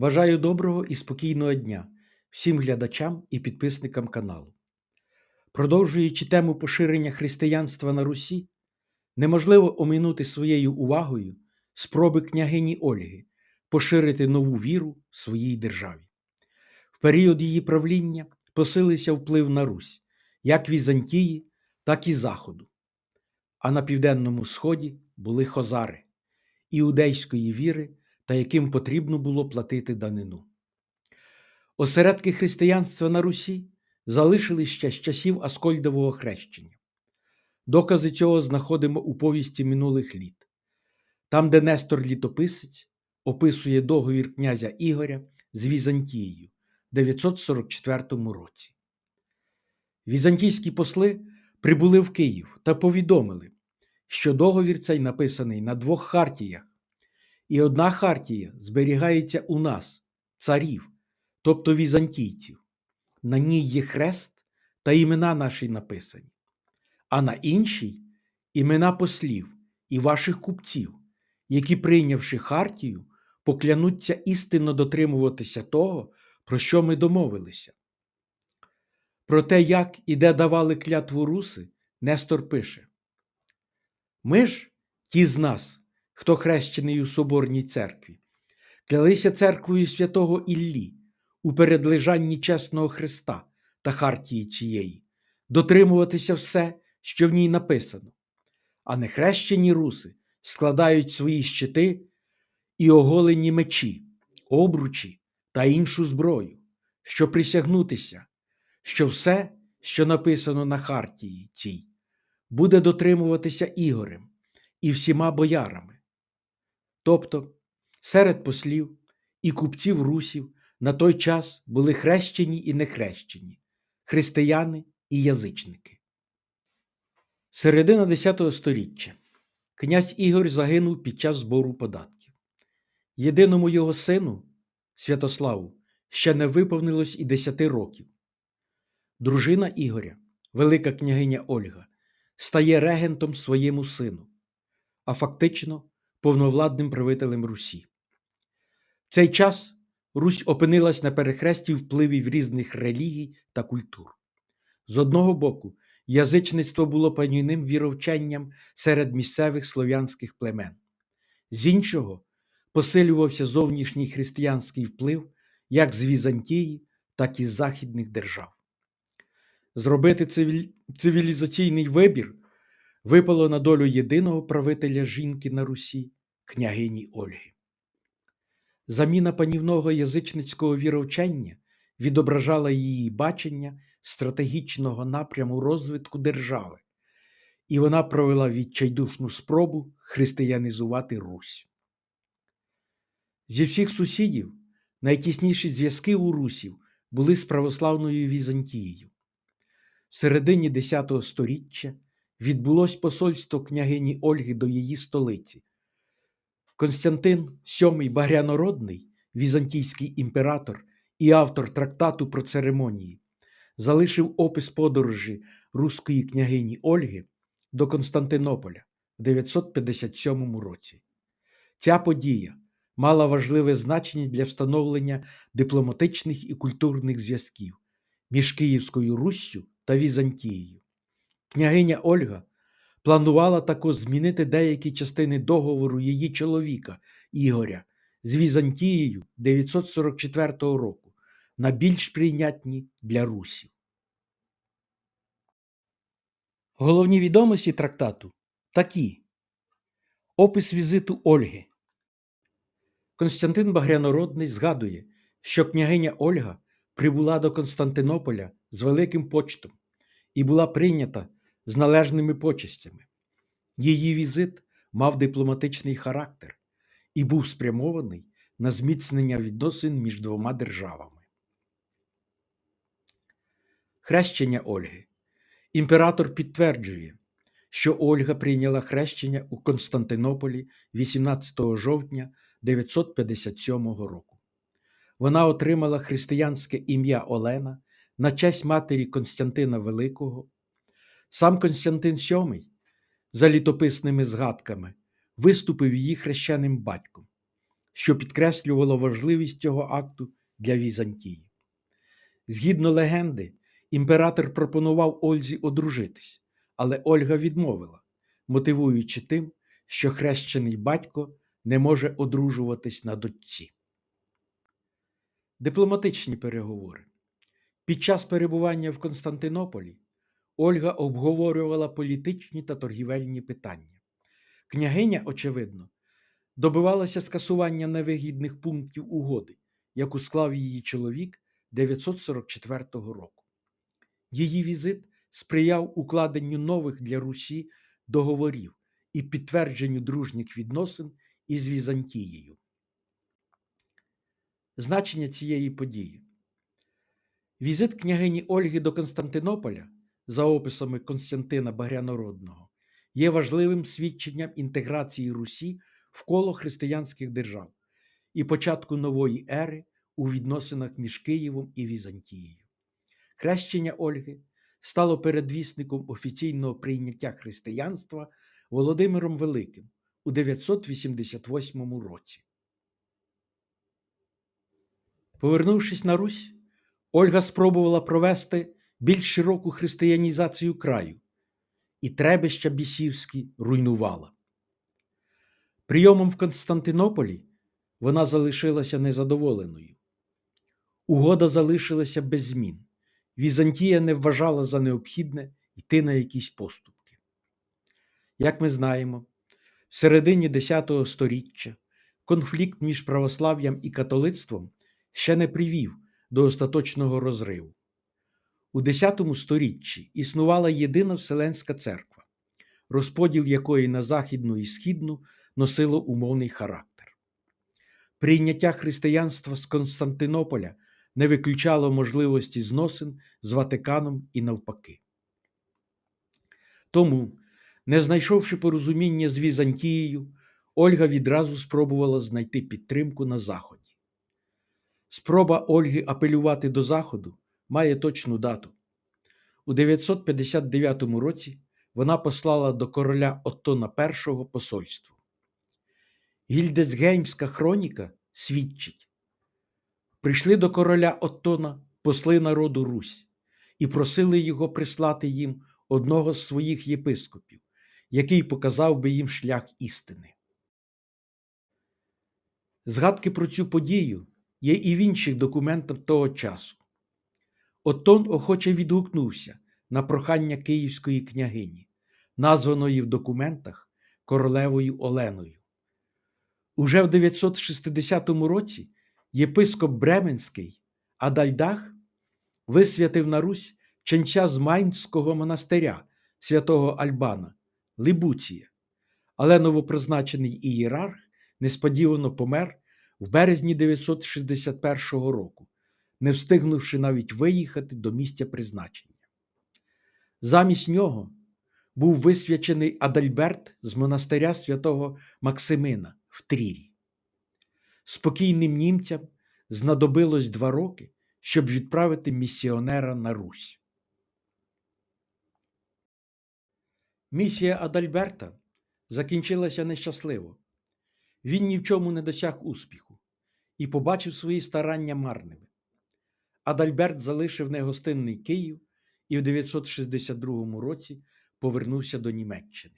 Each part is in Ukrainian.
Бажаю доброго і спокійного дня всім глядачам і підписникам каналу. Продовжуючи тему поширення християнства на Русі, неможливо оминути своєю увагою спроби княгині Ольги поширити нову віру своїй державі. В період її правління посилився вплив на Русь як Візантії, так і Заходу. А на південному сході були хозари іудейської віри та яким потрібно було платити данину. Осередки християнства на Русі залишились ще з часів Аскольдового хрещення. Докази цього знаходимо у повісті минулих літ, там, де Нестор Літописець описує договір князя Ігоря з Візантією в 944 році. Візантійські посли прибули в Київ та повідомили, що договір цей написаний на двох хартіях, і одна хартія зберігається у нас, царів, тобто візантійців. На ній є хрест та імена наші написані, а на іншій імена послів і ваших купців, які, прийнявши хартію, поклянуться істинно дотримуватися того, про що ми домовилися. Про те, як і де давали клятву руси, Нестор пише: Ми ж, ті з нас, хто хрещений у Соборній церкві, клялися церквою святого Іллі у передлежанні чесного Христа та хартії цієї, дотримуватися все, що в ній написано, а нехрещені руси складають свої щити і оголені мечі, обручі та іншу зброю, щоб присягнутися, що все, що написано на хартії цій, буде дотримуватися Ігорем і всіма боярами. Тобто серед послів і купців русів на той час були хрещені і нехрещені, християни і язичники. Середина X століття князь Ігор загинув під час збору податків. Єдиному його сину, Святославу, ще не виповнилось і десяти років. Дружина Ігоря, велика княгиня Ольга, стає регентом своєму сину, а фактично повновладним правителем Русі. В цей час Русь опинилась на перехресті впливів різних релігій та культур. З одного боку, язичництво було панівним віровченням серед місцевих слов'янських племен, з іншого посилювався зовнішній християнський вплив як з Візантії, так і з західних держав. Зробити цивілізаційний вибір випало на долю єдиного правителя жінки на Русі, княгині Ольги. Заміна панівного язичницького віровчення відображала її бачення стратегічного напряму розвитку держави, і вона провела відчайдушну спробу християнізувати Русь. Зі всіх сусідів найтісніші зв'язки у русів були з православною Візантією. В середині X століття відбулось посольство княгині Ольги до її столиці. Константин VII Багрянородний, візантійський імператор і автор трактату про церемонії, залишив опис подорожі руської княгині Ольги до Константинополя в 957 році. Ця подія мала важливе значення для встановлення дипломатичних і культурних зв'язків між Київською Руссю та Візантією. Княгиня Ольга планувала також змінити деякі частини договору її чоловіка Ігоря з Візантією 944 року на більш прийнятні для русів. Головні відомості трактату такі: Опис візиту Ольги. Константин Багрянородний згадує, що княгиня Ольга прибула до Константинополя з великим почтом і була прийнята з належними почестями. Її візит мав дипломатичний характер і був спрямований на зміцнення відносин між двома державами. Хрещення Ольги. Імператор підтверджує, що Ольга прийняла хрещення у Константинополі 18 жовтня 957 року. Вона отримала християнське ім'я Олена на честь матері Константина Великого. Сам Константин VII, за літописними згадками, виступив її хрещеним батьком. що підкреслювало важливість цього акту для Візантії. Згідно легенди, імператор пропонував Ользі одружитись, але Ольга відмовила, мотивуючи тим, що хрещений батько не може одружуватись на дочці. Дипломатичні переговори. Під час перебування в Константинополі Ольга обговорювала політичні та торгівельні питання. Княгиня, очевидно, добивалася скасування невигідних пунктів угоди, яку склав її чоловік 944 року. Її візит сприяв укладенню нових для Русі договорів і підтвердженню дружніх відносин із Візантією. Значення цієї події. Візит княгині Ольги до Константинополя, за описами Константина Багрянородного, є важливим свідченням інтеграції Русі в коло християнських держав і початку нової ери у відносинах між Києвом і Візантією. Хрещення Ольги стало передвісником офіційного прийняття християнства Володимиром Великим у 988 році. Повернувшись на Русь, Ольга спробувала провести більш широку християнізацію краю, і требища бісівські руйнувала. Прийомом в Константинополі вона залишилася незадоволеною. Угода залишилася без змін. Візантія не вважала за необхідне йти на якісь поступки. Як ми знаємо, в середині X століття конфлікт між православ'ям і католицтвом ще не привів до остаточного розриву. У X сторіччі існувала єдина Вселенська церква, розподіл якої на західну і східну носило умовний характер. Прийняття християнства з Константинополя не виключало можливості зносин з Ватиканом і навпаки. Тому, не знайшовши порозуміння з Візантією, Ольга відразу спробувала знайти підтримку на Заході. Спроба Ольги апелювати до Заходу має точну дату. У 959 році вона послала до короля Оттона І посольство. Гільдесгеймська хроніка свідчить: прийшли до короля Оттона посли народу Русь і просили його прислати їм одного з своїх єпископів, який показав би їм шлях істини. Згадки про цю подію є і в інших документах того часу. Оттон охоче відгукнувся на прохання київської княгині, названої в документах королевою Оленою. Уже в 960 році єпископ Бременський Адальдах висвятив на Русь ченця з Майнського монастиря святого Альбана Либуція, але новопризначений ієрарх несподівано помер в березні 961 року, не встигнувши навіть виїхати до місця призначення. Замість нього був висвячений Адальберт з монастиря святого Максимина в Трірі. Спокійним німцям знадобилось два роки, щоб відправити місіонера на Русь. Місія Адальберта закінчилася нещасливо. Він ні в чому не досяг успіху і побачив свої старання марними. Адальберт залишив негостинний Київ і в 962 році повернувся до Німеччини.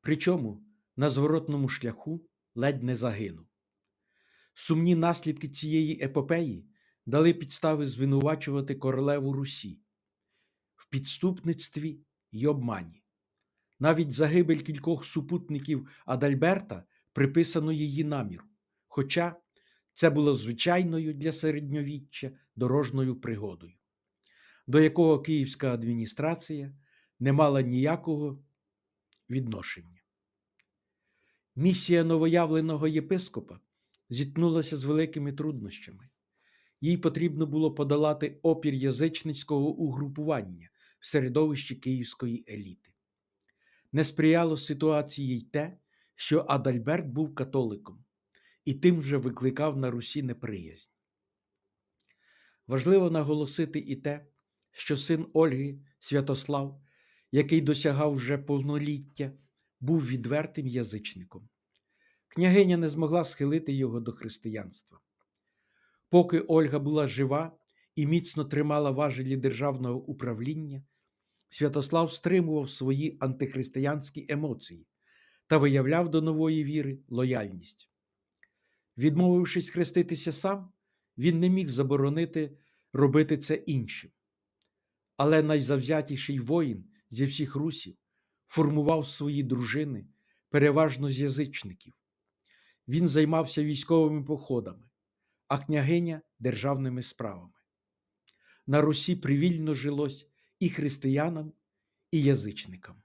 Причому на зворотному шляху ледь не загинув. Сумні наслідки цієї епопеї дали підстави звинувачувати королеву Русі в підступництві й обмані. Навіть загибель кількох супутників Адальберта приписано її наміру, хоча це було звичайною для середньовіччя дорожньою пригодою, до якого київська адміністрація не мала ніякого відношення. Місія новоявленого єпископа зіткнулася з великими труднощами. Їй потрібно було подолати опір язичницького угрупування в середовищі київської еліти. Не сприяло ситуації й те, що Адальберт був католиком і тим вже викликав на Русі неприязнь. Важливо наголосити і те, що син Ольги Святослав, який досягав вже повноліття, був відвертим язичником. княгиня не змогла схилити його до християнства. Поки Ольга була жива і міцно тримала важелі державного управління, Святослав стримував свої антихристиянські емоції та виявляв до нової віри лояльність. Відмовившись хреститися сам, він не міг заборонити робити це іншим. Але найзавзятіший воїн зі всіх русів формував свої дружини переважно з язичників. Він займався військовими походами, а княгиня державними справами. На Русі привільно жилось і християнам, і язичникам.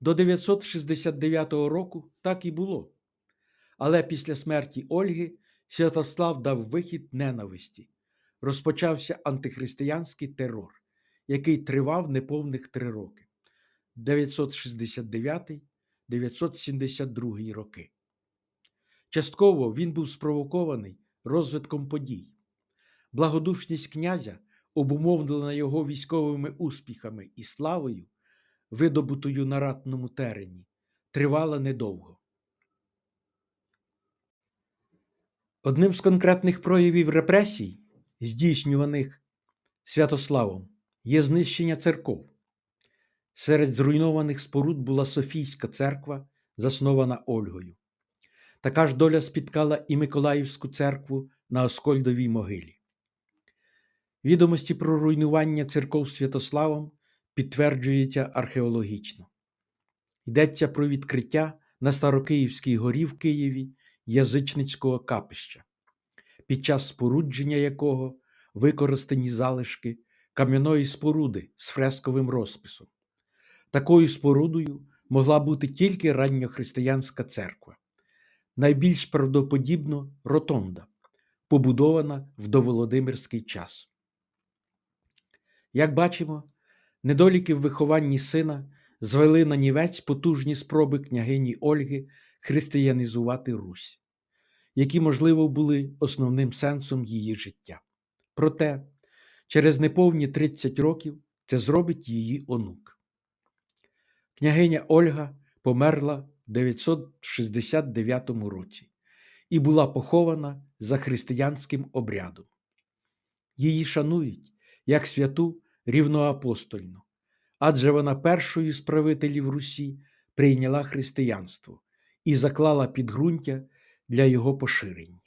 До 969 року так і було. Але після смерті Ольги Святослав дав вихід ненависті. Розпочався антихристиянський терор, який тривав неповних три роки 969-972 роки. Частково він був спровокований розвитком подій. Благодушність князя, обумовлена його військовими успіхами і славою, видобутою на ратному терені, тривала недовго. Одним з конкретних проявів репресій, здійснюваних Святославом, є знищення церков. Серед зруйнованих споруд була Софійська церква, заснована Ольгою. Така ж доля спіткала і Миколаївську церкву на Оскольдовій могилі. Відомості про руйнування церков Святославом підтверджуються археологічно. Йдеться про відкриття на Старокиївській горі в Києві язичницького капища, під час спорудження якого використані залишки кам'яної споруди з фресковим розписом. Такою спорудою могла бути тільки ранньохристиянська церква, найбільш правдоподібно ротонда, побудована в доволодимирський час. Як бачимо, недоліки в вихованні сина звели на нівець потужні спроби княгині Ольги християнізувати Русь, які, можливо, були основним сенсом її життя. Проте, через неповні 30 років це зробить її онук. Княгиня Ольга померла в 969 році і була похована за християнським обрядом. Її шанують як святу рівноапостольну, адже вона першою з правителів Русі прийняла християнство і заклала підґрунтя для його поширення.